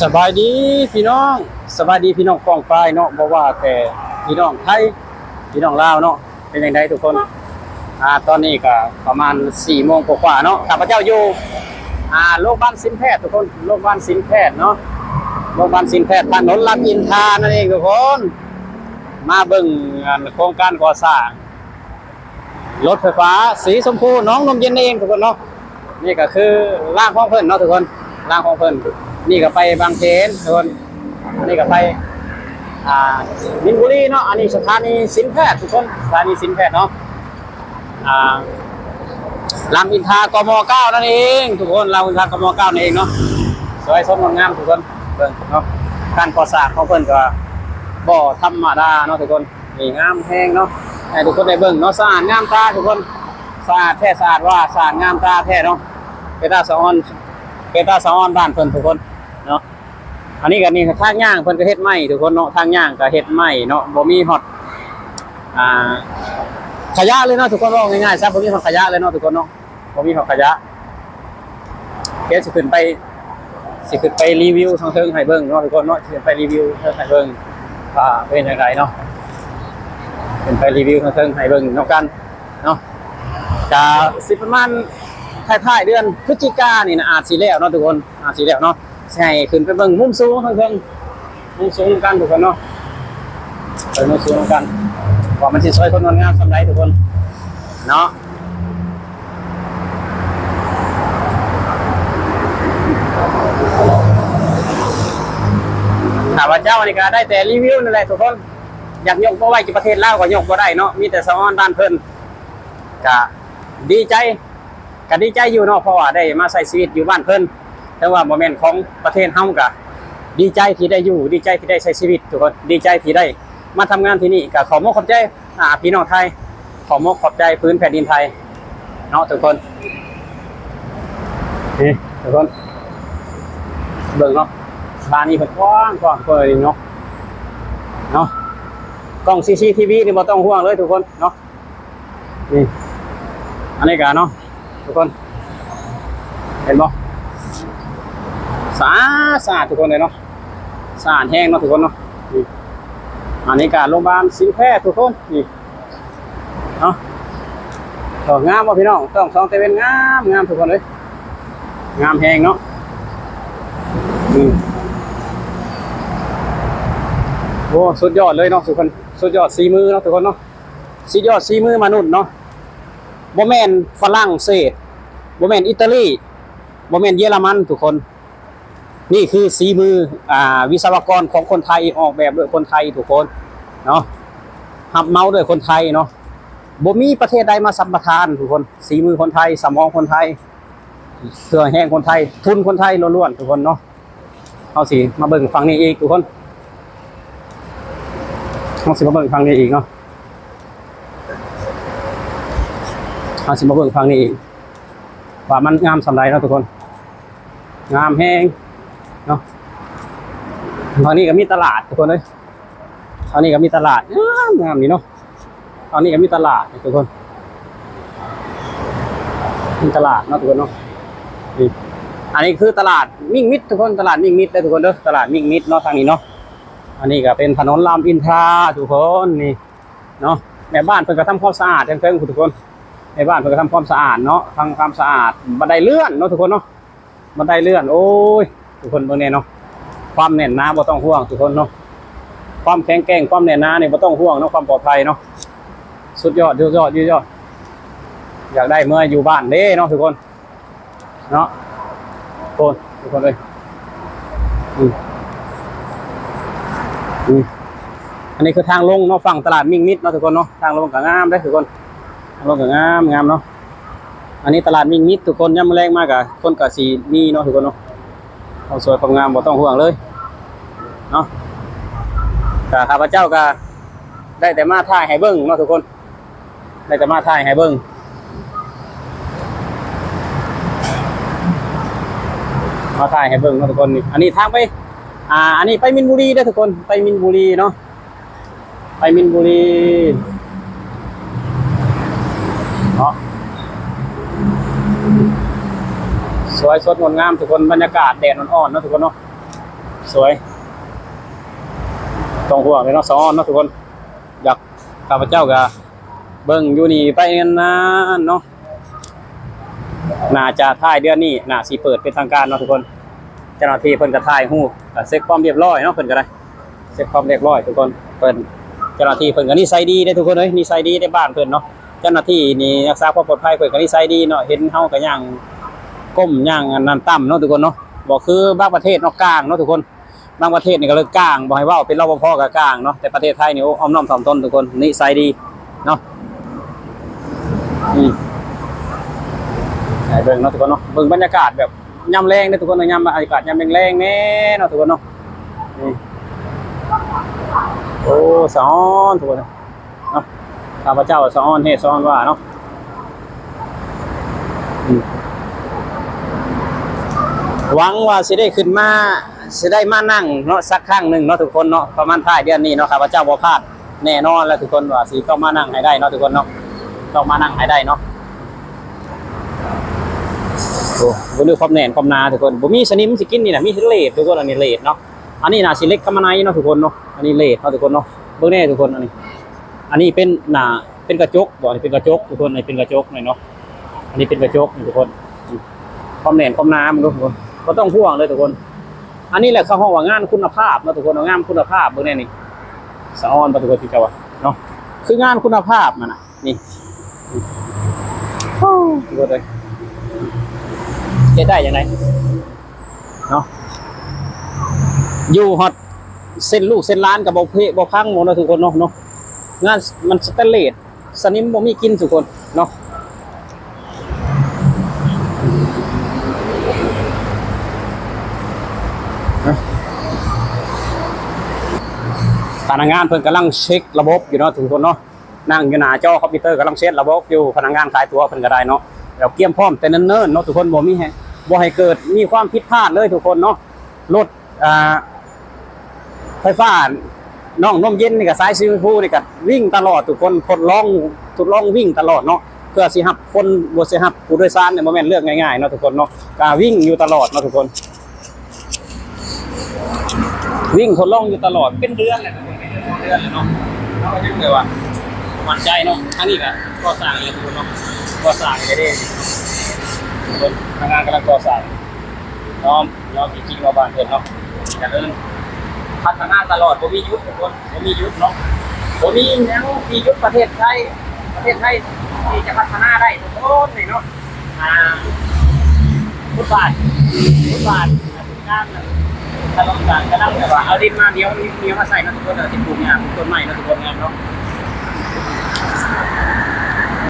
สบายดีพี่น้องสบายดีพี่น้องกองปลายเนาะบ่ว่าแต่พี่น้องไทยพี่น้องลาวเนาะเป็นยังไงทุกคนอ่าตอนนี้ก็ประมาณ4โมงกว่าเนาะข้าพเจ้าอยู่อ่าโรงพยาบาลสินแพทย์ทุกคนโรงพยาบาลสินแพทย์เนาะโรงพยาบาลสินแพทย์ถนนลำอินทานั่นเองทุกคน มาเบิ่งโครงการก่อสร้างรถไฟฟ้าสีชมพูน้องนมเย็นนี่เองทุกคนเนาะนี่ก็คือร่างของเพิ่นเนาะทุกคนร่างของเพิ่น นี่ก็ไปบางเขนทุกคนนี่ก็ไปอ่ามินบุรีเนาะอันนี้สถานีสินแพทย์ทุกคนสถานีสินแพทย์เนาะอ่าลำอินทรากมเก้านั่นเองทุกคนลำอินทรากมเก้านั่นเองเนาะสวยสดงดงามทุกคนเบิ่งเนาะการก่อสร้างของเพิ่นก็บ่ธรรมดาเนาะทุกคนนี่งามแห้งเนาะให้ทุกคนได้เบิ่งเนาะสะอาดงามตาทุกคนสะอาดแท้สะอาดว่าสะอาดงามตาแท้เนาะเปตาสะออนเปตาสะออนบ้านเพิ่นทุกคน เนาะอันนี้ก็นี่ทางย่างเพิ่นก็เฮ็ดไม้ทุกคนเนาะทางย่างก็เฮ็ดไม้เนาะบ่มีฮอดอ่าขยะเลยเนาะทุกคนว่าง่ายๆซะบ่มีฮอดขยะเลยเนาะทุกคนเนาะบ่มีฮอดขยะเดี๋ยวสิขึ้นไปสิขึ้นไปรีวิวทางเทิงให้เบิ่งเนาะทุกคนเนาะสิขึ้นไปรีวิวเทิงให้เบิ่งว่าเป็นยังไงเนาะเป็นไปรีวิวทางเพิ่งให้เบิ่งนอกกันเนาะจะสิประมาณท้ายๆเดือนพฤศจิกายนนี่นะอาจสิแล้วเนาะทุกคนอาจสิแล้วเนาะ ใช่ขึ้นไปเบิ่งมุมสูงเพิ่งมุมสูงกันทุกคนเนาะไปมุมสูงกันว่ามันสิสวยคนงดงามสำไรทุกคนเนาะข้าเจ้าอันี่ก็ได้แต่รีวิวนั่นแหละทุกคนอยากยกบ่ไว้ที่ประเทศลาวก็ยกบ่ได้เนาะมีแต่สะออนด้านเพิ่นก็ดีใจก็ดีใจอยู่เนาะเพราะว่าได้มาใช้ชีวิตอยู่บ้านเพิ่น แต่ว่าบ่แม่นของประเทศเฮาก็ดีใจที่ได้อยู่ดีใจที่ได้ใช้ชีวิตทุกคนดีใจที่ได้มาทำงานที่นี่ก็ขอมกขอบใจอ่าพี่น้องไทย ขอมกขอบใจพื้นแผ่นดินไทยเนาะทุกคนนี่ทุกคนเบิ่งเนาะบ้านนี้เพิ่นกว้างกว้างเพิ่นเนาะเนาะกล้อง CCTV นี่บ่ต้องห่วงเลยทุกคนเนาะนี่อันนี้กันเนาะทุกคน เห็นบ่ สะอาดสะอาดทุกคนเลยเนาะสะอาดแห้งเนาะทุกคนเนาะอันนี้การโรงพยาบาลสิแพทย์ทุกคนนี่เนาะก็งามบ่พี่น้องต้องสองเตเวนงามงามทุกคนเลยงามแห้งเนาะโอ้สุดยอดเลยเนาะทุกคนสุดยอดสีมือเนาะทุกคนเนาะสุดยอดสีมือมนุษย์เนาะบ่แม่นฝรั่งเศสบ่แม่นอิตาลีบ่แม่นเยอรมันทุกคน นี่คือสีมืออ่าวิศวกรของคนไทยออกแบบโดยคนไทยทุกคนเนาะหับเมาส์โดยคนไทยเนาะบ่มีประเทศใดมาสัมปทานทุกคนสีมือคนไทยสมองคนไทยเครื่องแห้งคนไทย ทุนคนไทยล้วนๆทุกคนเนาะเอาสิมาเบิ่งฝั่งนี้อีกทุกคนต้องสิมาเบิ่งฟังนี้อีกเนาะเอาสิมาเบิ่งฟังนี้อีกว่ามันงามสำไรเนาะทุกคน งามแห้ง ตอนนี้ก็มีตลาดทุกคนเลยตอนนี้ก็มีตลาดงามนี่เนาะตอนนี้ก็มีตลาดทุกคนมีตลาดเนาะทุกคนเนาะนี่อันนี้คือตลาดมิ่งมิดทุกคนตลาดมิ่งมิดได้อทุกคนเด้อตลาดมิ่งมิดเนาะทางนี้เนาะอันนี้ก็เป็นถนนรามอินทราทุกคนนี่เนาะแม่บ้านเพิ่นก็ทำความสะอาดเพิ่นทุกคนแม่บ้านเพิ่นก็ทำความสะอาดเนาะทำความสะอาดบันไดเลื่อนเนาะทุกคนเนาะบันไดเลื่อน โอ้ยทุกคนเบิ่งแน่เนาะ ความแน่นหนาบ่ต้องห่วงทุกคนเนาะความแข็งแกร่งความแน่นหนานี่ยบ่ต้องห่วงเนาะความปลอดภัยเนาะสุดยอดสุดยอดยอดอยากได้เมื่ออยู่บ้านเด้เนาะทุกคนเนาะทุกคนทุกคนเลยอืมอืมอันนี้คือทางลงเนาะฝั่งตลาดมิ่งมิดเนาะทุกคนเนาะทางลงก็งามได้ทุกคนทางลงก็งามงามเนาะอันนี้ตลาดมิ่งมิดทุกคนย่ำแรงมากอะคนก็สีมีเนาะทุกคนเนาะความสวยความงามบ่ต้องห่วงเลย เนาะก็ข้าพเจ้าก็ได้แต่มาถ่ายให้เบิ้งเนาะทุกคน ได้แต่มาถ่ายให้เบิ้งมาถ่ายให้เบิ้งเนาะทุกคนนี่อันนี้ทางไป อ่า อันนี้ไปมินบุรีได้ทุกคน ไปมินบุรีเนาะ ไปมินบุรีเนาะสวยสดงดงามทุกคนบรรยากาศแดดอ่อนๆเนาะทุกคนเนาะสวย ตรงหัวเลยเนาะสอนเนาะทุกคน อยากข้าพเจ้าก็เบิ่งอยู่นี่ไปนานๆเนาะน่าจะท้ายเดือนนี้น่าสิเปิดเป็นทางการเนาะทุกคนเจ้าหน้าที่เพิ่นก็ถ่ายรูเช็คความเรียบร้อยเนาะเพิ่นก็ได้เช็คความเรียบร้อย ทุกคนเพิ่นเจ้าหน้าที่เพิ่นก็นิสัยดีได้ทุกคนเอ้ยนิสัยดีในบ้านเพิ่นเนาะเจ้าหน้าที่นี่รักษาความปลอดภัยเพิ่นก็นิสัยดีเนาะเห็นเฮาก็ย่างก้มย่างอันนั้นต่ำเนาะทุกคนเนาะบ่คือบางประเทศนาะกลางเนาะทุกคน บางประเทศนี่ก็เลยกลางบ่ให้ว้าเป็นรปภก็กลางเนาะแต่ประเทศไทยนี่อ้อมน้อมถ่อมตนทุกคนนิสัยดีเนาะอืมให้เบิ่งเนาะทุกคนเนาะเบิ่งบรรยากาศแบบยามแรงเด้อทุกคนเนาะยามบรรยากาศยามแรงๆแน่เนาะทุกคนเนาะนี่โอ้สอนทุกคนเนาะข้าพเจ้าสอนเฮ็ดสอนว่าเนาะหวังว่าสิได้ขึ้นมา สิได้มานั่งเนาะสักครั้งหนึ่งเนาะทุกคนเนาะประมาณท้ายเดือนนี้เนาะข้าพเจ้าบ่พลาดแน่นอนแล้วทุกคนว่าสิต้องมานั่งให้ได้เนาะทุกคนเนาะต้องมานั่งให้ได้เนาะโอ้บ่รู้ความแน่นความนาทุกคนบ่มีสนิมสิกินนี่น่ะมีเลดทุกคนอันนี้เลดเนาะอันนี้น่าสิเล็กกำมะไนเนาะทุกคนเนาะอันนี้เลดเนาะทุกคนเนาะเบิ่งแน่ทุกคนอันนี้ อันนี้เป็นหนาเป็นกระจกบ่อันนี้เป็นกระจกทุกคนอันนี้เป็นกระจกหน่อยเนาะอันนี้เป็นกระจกทุกคนความแน่นความนามันทุกคนบ่ต้องห่วงเลยทุกคน อันนี้แหละเขาห้องว่างานคุณภาพนะทุกคนเอางานคุณภาพเบิ่งแน่นี่สะออนบ่ทุกคนที่เจ้าว่าเนาะคืองานคุณภาพมันนะนี่โอ้ทุกคนเลยเฮ็ได้ยังไงเนาะอยู่ฮอตเส้นลูกเส้นล้านกับบ่เพบ่พังหมดนะทุกคนเนาะเนาะงานมันสแตนเลสสนิมบ่มีกินทุกคนเนาะ พนักงานเพิ่นกำลังเช็คระบบอยู่เนาะทุกคนเนาะนั่งอยู่หน้าจอคอมพิวเตอร์กำลังเช็คระบบอยู่พนักงานขายตัวเพิ่นก็ได้เนาะเราเตรียมพร้อมแต่เนิ่นๆเนาะทุกคนบ่มีให้บ่ให้เกิดมีความผิดพลาดเลยทุกคนเนาะรถอ่าไฟฟ้าน้องนมเย็นนี่กับสายซีฟูนี่กับวิ่งตลอดทุกคนทดลองทดลองวิ่งตลอดเนาะเพื่อสิรับคนบ่สิรับผู้โดยสารเนี่ยบ่แม่นเรื่องง่ายๆเนาะทุกคนเนาะก็วิ่งอยู่ตลอดเนาะทุกคน วิ่งทดลองอยู่ตลอดเป็นเดือนเลยนะ เป็นเดือนเลยเนาะเราก็ยังเลยว่ามั่นใจเนาะทั้งนี้ก็ก่อสร้างเลยทุกคนเนาะก่อสร้างได้เด้คนทำงานกำลังก่อสร้างน้อมน้อมจริงๆว่าบ้านเพิ่นเนาะจะเดินพัฒนาตลอดบ่มียุดทุกคนบ่มียุดเนาะบ่มีแนวมียุดประเทศไทยประเทศไทยที่จะพัฒนาได้ทุกคนนี่เนาะอ่าฟุตบาทฟุตบาททุกด้าน ถ้าต้องการก็ได้แต่ว่าเอาดินมาเดียวเดียวมาใส่นะทุกคนเออที่ปลูกเนี่ยปลูกต้นใหม่นะทุกคนงานเนาะ